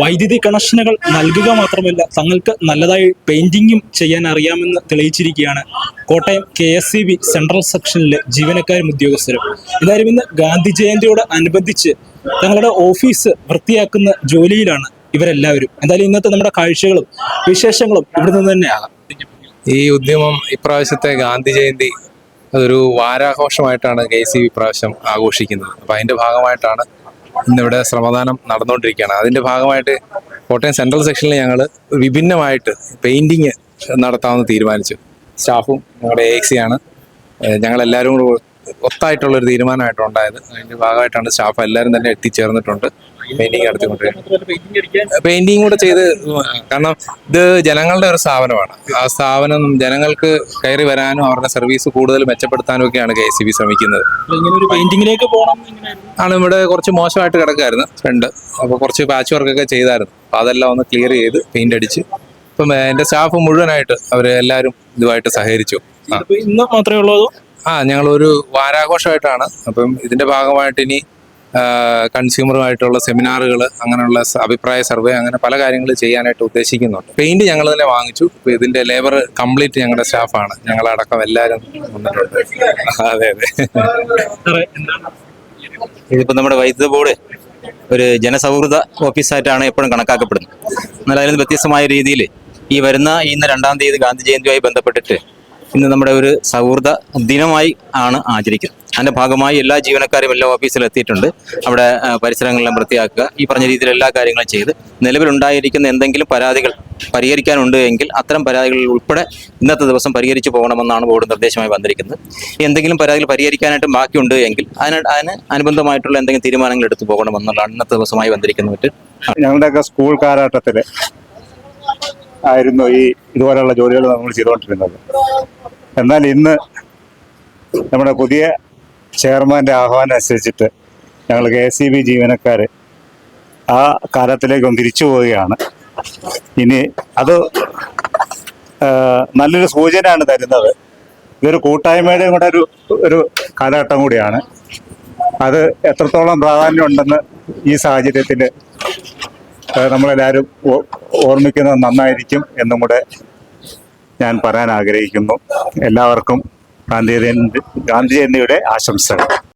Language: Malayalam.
വൈദ്യുതി കണക്ഷനുകൾ നൽകുക മാത്രമല്ല തങ്ങൾക്ക് നല്ലതായി പെയിന്റിങ്ങും ചെയ്യാൻ അറിയാമെന്ന് തെളിയിച്ചിരിക്കുകയാണ് കോട്ടയം കെ എസ് സെൻട്രൽ സെക്ഷനിലെ ജീവനക്കാരും ഉദ്യോഗസ്ഥരും. എന്തായാലും ഇന്ന് ഗാന്ധി ജയന്തിയോട് അനുബന്ധിച്ച് തങ്ങളുടെ ഓഫീസ് വൃത്തിയാക്കുന്ന ജോലിയിലാണ് ഇവരെല്ലാവരും. എന്തായാലും ഇന്നത്തെ നമ്മുടെ കാഴ്ചകളും വിശേഷങ്ങളും ഇവിടെ നിന്ന് ഈ ഉദ്യമം ഇപ്രാവശ്യത്തെ ഗാന്ധി ജയന്തി അതൊരു വാരാഘോഷമായിട്ടാണ് കെ സി ബി പ്രാവശ്യം ആഘോഷിക്കുന്നത്. അപ്പം അതിന്റെ ഭാഗമായിട്ടാണ് ഇന്നിവിടെ ശ്രമദാനം നടന്നുകൊണ്ടിരിക്കുകയാണ്. അതിന്റെ ഭാഗമായിട്ട് കോട്ടയം സെൻട്രൽ സെക്ഷനിൽ ഞങ്ങൾ വിഭിന്നമായിട്ട് പെയിന്റിങ് നടത്താമെന്ന് തീരുമാനിച്ചു. സ്റ്റാഫും ഞങ്ങളുടെ എ ആണ്. ഞങ്ങളെല്ലാവരും കൂടെ ഒത്തായിട്ടുള്ള ഒരു തീരുമാനമായിട്ടാണ് ഉണ്ടായത്. അതിന്റെ ഭാഗമായിട്ടാണ് സ്റ്റാഫ് എല്ലാവരും തന്നെ എത്തിച്ചേർന്നിട്ടുണ്ട്. പെയിന്റിങ് നടത്തിക്കൊണ്ടിരിക്കുന്നത് പെയിന്റിങ് കൂടെ ചെയ്ത് കാരണം ഇത് ജനങ്ങളുടെ ഒരു സ്ഥാപനമാണ്. ആ സ്ഥാപനം ജനങ്ങൾക്ക് കയറി വരാനും അവരുടെ സർവീസ് കൂടുതൽ മെച്ചപ്പെടുത്താനും ഒക്കെയാണ് കെ സി ബി ശ്രമിക്കുന്നത്. പെയിന്റിങ്ങിലേക്ക് പോകണം ആണ് ഇവിടെ കുറച്ച് മോശമായിട്ട് കിടക്കായിരുന്നു ഫ്രണ്ട്. അപ്പോൾ കുറച്ച് പാച്ച് വർക്കൊക്കെ ചെയ്തായിരുന്നു. അപ്പോൾ അതെല്ലാം ഒന്ന് ക്ലിയർ ചെയ്ത് പെയിന്റ് അടിച്ച്. ഇപ്പം എന്റെ സ്റ്റാഫ് മുഴുവനായിട്ട് അവർ എല്ലാവരും ഇതുമായിട്ട് സഹകരിച്ചു. ഇന്ന് മാത്രമേ ഉള്ളൂ ആ ഞങ്ങളൊരു വാരാഘോഷമായിട്ടാണ്. അപ്പം ഇതിന്റെ ഭാഗമായിട്ട് ഇനി കൺസ്യൂമറുമായിട്ടുള്ള സെമിനാറുകൾ അങ്ങനെയുള്ള അഭിപ്രായ സർവേ അങ്ങനെ പല കാര്യങ്ങൾ ചെയ്യാനായിട്ട് ഉദ്ദേശിക്കുന്നുണ്ട്. പെയിന്റ് ഞങ്ങൾ തന്നെ വാങ്ങിച്ചു. ഇപ്പൊ ഇതിന്റെ ലേബർ കംപ്ലീറ്റ് ഞങ്ങളുടെ സ്റ്റാഫാണ്. ഞങ്ങളടക്കം എല്ലാവരും വന്നിട്ടുണ്ട്. അതെ അതെ. ഇതിപ്പോ നമ്മുടെ വൈദ്യുത ബോർഡ് ഒരു ജനസൗഹൃദ ഓഫീസായിട്ടാണ് എപ്പോഴും കണക്കാക്കപ്പെടുന്നത്. എന്നാൽ അതിൽ നിന്ന് വ്യത്യസ്തമായ രീതിയിൽ ഈ വരുന്ന ഇന്ന് രണ്ടാം തീയതി ഗാന്ധി ജയന്തിയുമായി ബന്ധപ്പെട്ടിട്ട് ഇന്ന് നമ്മുടെ ഒരു സൗഹൃദ ദിനമായി ആണ് ആചരിക്കുന്നത്. അതിന്റെ ഭാഗമായി എല്ലാ ജീവനക്കാരും എല്ലാ ഓഫീസിലും എത്തിയിട്ടുണ്ട്. അവിടെ പരിസരങ്ങളെല്ലാം വൃത്തിയാക്കുക ഈ പറഞ്ഞ രീതിയിൽ എല്ലാ കാര്യങ്ങളും ചെയ്ത് നിലവിലുണ്ടായിരിക്കുന്ന എന്തെങ്കിലും പരാതികൾ പരിഹരിക്കാനുണ്ട് എങ്കിൽ അത്തരം പരാതികളിൽ ഉൾപ്പെടെ ഇന്നത്തെ ദിവസം പരിഹരിച്ചു പോകണമെന്നാണ് ബോർഡ് നിർദ്ദേശമായി വന്നിരിക്കുന്നത്. എന്തെങ്കിലും പരാതികൾ പരിഹരിക്കാനായിട്ട് ബാക്കിയുണ്ട് എങ്കിൽ അതിന് അതിന് അനുബന്ധമായിട്ടുള്ള എന്തെങ്കിലും തീരുമാനങ്ങൾ എടുത്തു പോകണമെന്നുള്ളതാണ് ഇന്നത്തെ ദിവസമായി വന്നിരിക്കുന്നത്. ഞങ്ങളുടെയൊക്കെ സ്കൂൾ കാലഘട്ടത്തിൽ ആയിരുന്നു ഈ ഇതുപോലെയുള്ള ജോലികൾ നമ്മൾ ചെയ്തുകൊണ്ടിരുന്നത്. എന്നാൽ ഇന്ന് നമ്മുടെ പുതിയ ചെയർമാന്റെ ആഹ്വാനം അനുസരിച്ചിട്ട് ഞങ്ങൾ കെ എസ് സി ബി ജീവനക്കാർ ആ കാലത്തിലേക്ക് ഒന്ന് തിരിച്ചു പോവുകയാണ്. ഇനി അത് നല്ലൊരു സൂചനയാണ് തരുന്നത്. ഇതൊരു കൂട്ടായ്മയുടെയും കൂടെ ഒരു ഒരു കാലഘട്ടം കൂടിയാണ്. അത് എത്രത്തോളം പ്രാധാന്യം ഉണ്ടെന്ന് ഈ സാഹചര്യത്തിൽ നമ്മളെല്ലാവരും ഓർമ്മിക്കുന്നത് നന്നായിരിക്കും എന്നും കൂടെ ഞാൻ പറയാൻ ആഗ്രഹിക്കുന്നു. എല്ലാവർക്കും ഗാന്ധി ജയന്തി ഗാന്ധി ജയന്തിയുടെ ആശംസകൾ.